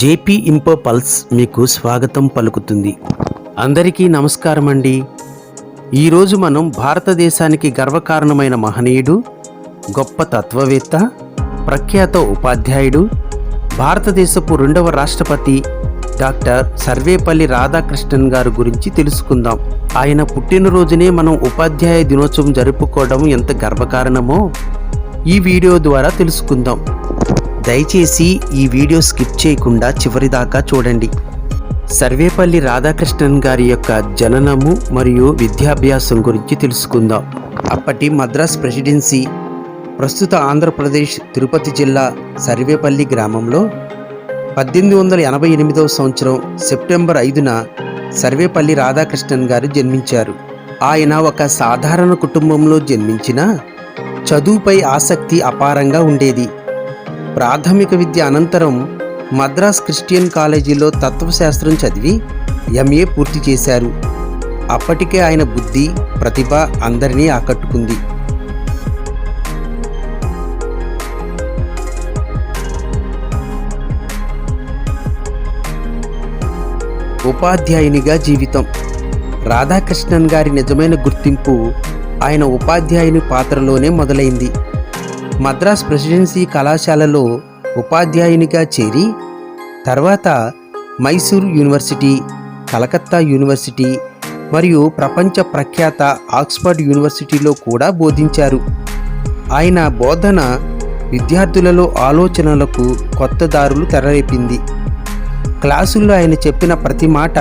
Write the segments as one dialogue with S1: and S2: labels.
S1: JP ఇంపో pulse మీకు స్వాగతం పలుకుతుంది. అందరికీ నమస్కారం అండి ఈరోజు మనం భారతదేశానికి గర్వకారణమైన మహనీయుడు గొప్ప తత్వవేత్త ప్రఖ్యాత ఉపాధ్యాయుడు భారతదేశపు రెండవ రాష్ట్రపతి డాక్టర్ సర్వేపల్లి రాధాకృష్ణన్ గారి గురించి తెలుసుకుందాం. ఆయన పుట్టినరోజునే మనం ఉపాధ్యాయ దినోత్సవం జరుపుకోవడం ఎంత గర్వకారణమో ఈ వీడియో ద్వారా తెలుసుకుందాం. దయచేసి ఈ వీడియో స్కిప్ చేయకుండా చివరిదాకా చూడండి. సర్వేపల్లి రాధాకృష్ణన్ గారి యొక్క జననము మరియు విద్యాభ్యాసం గురించి తెలుసుకుందాం. అప్పటి మద్రాస్ ప్రెసిడెన్సీ ప్రస్తుత ఆంధ్రప్రదేశ్ తిరుపతి జిల్లా సర్వేపల్లి గ్రామంలో పద్దెనిమిది వందల ఎనభై ఎనిమిదవ సంవత్సరం సెప్టెంబర్ ఐదున సర్వేపల్లి రాధాకృష్ణన్ గారు జన్మించారు. ఆయన ఒక సాధారణ కుటుంబంలో జన్మించిన చదువుపై ఆసక్తి అపారంగా ఉండేది. ప్రాథమిక విద్య అనంతరం మద్రాస్ క్రిస్టియన్ కాలేజీలో తత్వశాస్త్రం చదివి ఎంఏ పూర్తి చేశారు. అప్పటికే ఆయన బుద్ధి ప్రతిభ అందరినీ ఆకట్టుకుంది. ఉపాధ్యాయునిగా జీవితం. రాధాకృష్ణన్ గారి నిజమైన గుర్తింపు ఆయన ఉపాధ్యాయుని పాత్రలోనే మొదలైంది. మద్రాస్ ప్రెసిడెన్సీ కళాశాలలో ఉపాధ్యాయునిగా చేరి తర్వాత మైసూర్ యూనివర్సిటీ కలకత్తా యూనివర్సిటీ మరియు ప్రపంచ ప్రఖ్యాత ఆక్స్ఫర్డ్ యూనివర్సిటీలో కూడా బోధించారు. ఆయన బోధన విద్యార్థులలో ఆలోచనలకు కొత్త దారులు తెరలేపింది. క్లాసుల్లో ఆయన చెప్పిన ప్రతి మాట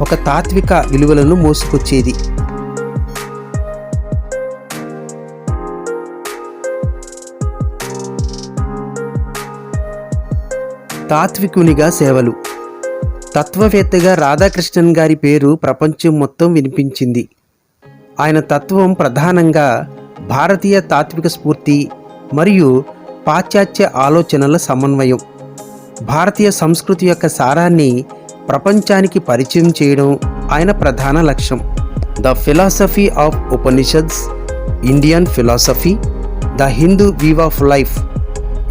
S1: ఒక తాత్విక విలువలను మోసుకొచ్చేది. తాత్వికునిగా సేవలు. తత్వవేత్తగా రాధాకృష్ణన్ గారి పేరు ప్రపంచం మొత్తం వినిపించింది. ఆయన తత్వం ప్రధానంగా భారతీయ తాత్విక స్ఫూర్తి మరియు పాశ్చాత్య ఆలోచనల సమన్వయం. భారతీయ సంస్కృతి యొక్క సారాన్ని ప్రపంచానికి పరిచయం చేయడం ఆయన ప్రధాన లక్ష్యం. The philosophy of Upanishads Indian philosophy the Hindu view of life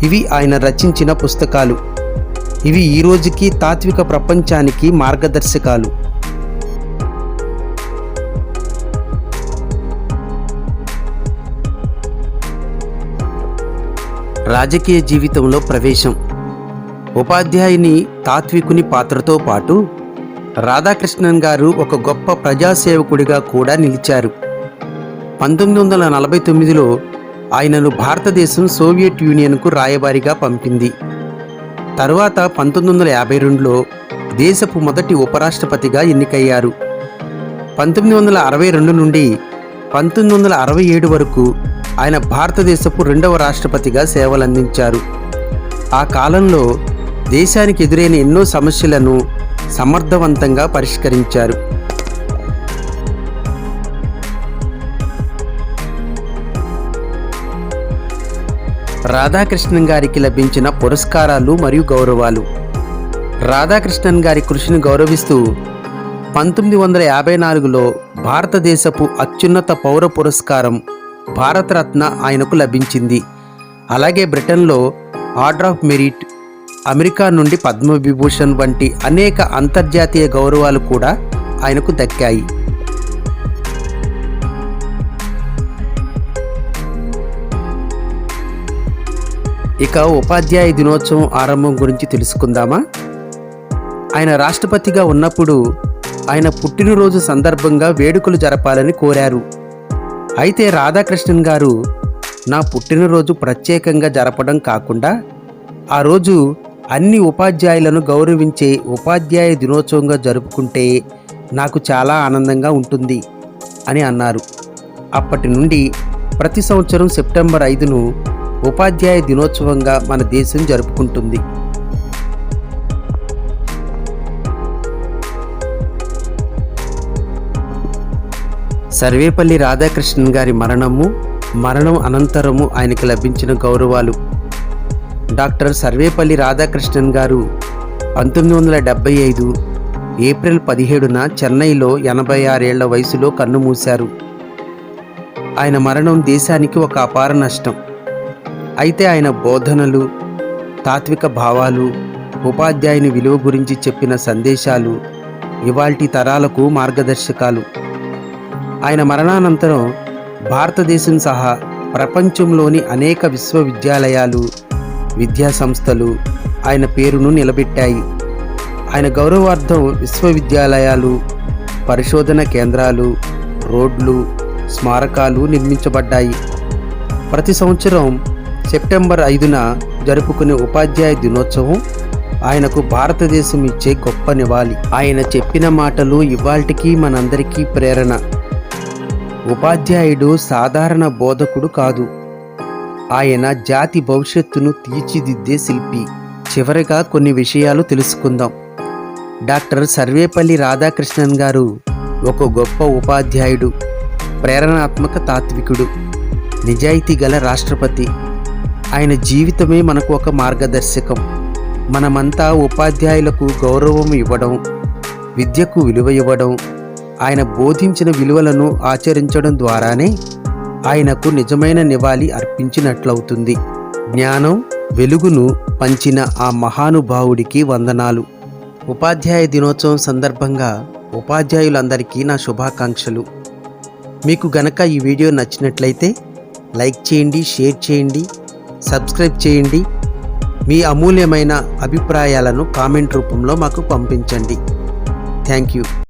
S1: ఇవి ఆయన రచించిన పుస్తకాలు. ఇవి ఈ రోజుకి తాత్విక ప్రపంచానికి మార్గదర్శకాలు. రాజకీయ జీవితంలో ప్రవేశం. ఉపాధ్యాయుని తాత్వికుని పాత్రతో పాటు రాధాకృష్ణన్ గారు ఒక గొప్ప ప్రజాసేవకుడిగా కూడా నిలిచారు. పంతొమ్మిది వందల నలభై తొమ్మిదిలో ఆయనను భారతదేశం సోవియట్ యూనియన్కు రాయబారిగా పంపింది. తరువాత పంతొమ్మిది వందల యాభై రెండులో దేశపు మొదటి ఉపరాష్ట్రపతిగా ఎన్నికయ్యారు. పంతొమ్మిది వందల అరవై రెండు నుండి పంతొమ్మిది వందల అరవై ఏడు వరకు ఆయన భారతదేశపు రెండవ రాష్ట్రపతిగా సేవలందించారు. ఆ కాలంలో దేశానికి ఎదురైన ఎన్నో సమస్యలను సమర్థవంతంగా పరిష్కరించారు. రాధాకృష్ణన్ గారికి లభించిన పురస్కారాలు మరియు గౌరవాలు. రాధాకృష్ణన్ గారి కృషిని గౌరవిస్తూ పంతొమ్మిది వందల యాభై నాలుగులో భారతదేశపు అత్యున్నత పౌర పురస్కారం భారతరత్న ఆయనకు లభించింది. అలాగే బ్రిటన్లో ఆర్డర్ ఆఫ్ మెరిట్ అమెరికా నుండి పద్మవిభూషణ్ వంటి అనేక అంతర్జాతీయ గౌరవాలు కూడా ఆయనకు దక్కాయి. ఇక ఉపాధ్యాయ దినోత్సవం ఆరంభం గురించి తెలుసుకుందామా? ఆయన రాష్ట్రపతిగా ఉన్నప్పుడు ఆయన పుట్టినరోజు సందర్భంగా వేడుకలు జరపాలని కోరారు. అయితే రాధాకృష్ణన్ గారు నా పుట్టినరోజు ప్రత్యేకంగా జరపడం కాకుండా ఆ రోజు అన్ని ఉపాధ్యాయులను గౌరవించే ఉపాధ్యాయ దినోత్సవంగా జరుపుకుంటే నాకు చాలా ఆనందంగా ఉంటుంది అని అన్నారు. అప్పటి నుండి ప్రతి సంవత్సరం సెప్టెంబర్ ఐదును ఉపాధ్యాయ దినోత్సవంగా మన దేశం జరుపుకుంటుంది. సర్వేపల్లి రాధాకృష్ణన్ గారి మరణము మరణం అనంతరము ఆయనకు లభించిన గౌరవాలు. డాక్టర్ సర్వేపల్లి రాధాకృష్ణన్ గారు పంతొమ్మిది వందల డెబ్బై ఐదు ఏప్రిల్ పదిహేడున చెన్నైలో ఎనభై ఆరేళ్ళ వయసులో కన్నుమూశారు ఆయన మరణం దేశానికి ఒక అపార నష్టం. అయితే ఆయన బోధనలు తాత్విక భావాలు ఉపాధ్యాయుని విలువ గురించి చెప్పిన సందేశాలు ఇవాల్టి తరాలకు మార్గదర్శకాలు. ఆయన మరణానంతరం భారతదేశం సహా ప్రపంచంలోని అనేక విశ్వవిద్యాలయాలు విద్యా సంస్థలు ఆయన పేరును నిలబెట్టాయి. ఆయన గౌరవార్థం విశ్వవిద్యాలయాలు పరిశోధన కేంద్రాలు రోడ్లు స్మారకాలు నిర్మించబడ్డాయి. ప్రతి సంవత్సరం సెప్టెంబర్ ఐదున జరుపుకునే ఉపాధ్యాయ దినోత్సవం ఆయనకు భారతదేశం ఇచ్చే గొప్ప నివాళి. ఆయన చెప్పిన మాటలు ఇవాల్టికి మనందరికీ ప్రేరణ. ఉపాధ్యాయుడు సాధారణ బోధకుడు కాదు. ఆయన జాతి భవిష్యత్తును తీర్చిదిద్దే శిల్పి. చివరిగా కొన్ని విషయాలు తెలుసుకుందాం. డాక్టర్ సర్వేపల్లి రాధాకృష్ణన్ గారు ఒక గొప్ప ఉపాధ్యాయుడు ప్రేరణాత్మక తాత్వికుడు నిజాయితీ గల రాష్ట్రపతి. ఆయన జీవితమే మనకు ఒక మార్గదర్శకం. మనమంతా ఉపాధ్యాయులకు గౌరవం ఇవ్వడం విద్యకు విలువ ఇవ్వడం ఆయన బోధించిన విలువలను ఆచరించడం ద్వారానే ఆయనకు నిజమైన నివాళి అర్పించినట్లవుతుంది. జ్ఞానం వెలుగును పంచిన ఆ మహానుభావుడికి వందనాలు. ఉపాధ్యాయ దినోత్సవం సందర్భంగా ఉపాధ్యాయులందరికీ నా శుభాకాంక్షలు. మీకు గనక ఈ వీడియో నచ్చినట్లయితే లైక్ చేయండి షేర్ చేయండి. సబ్స్క్రైబ్ చేయండి. మీ అమూల్యమైన అభిప్రాయాలను కామెంట్ రూపంలో మాకు పంపించండి. Thank you.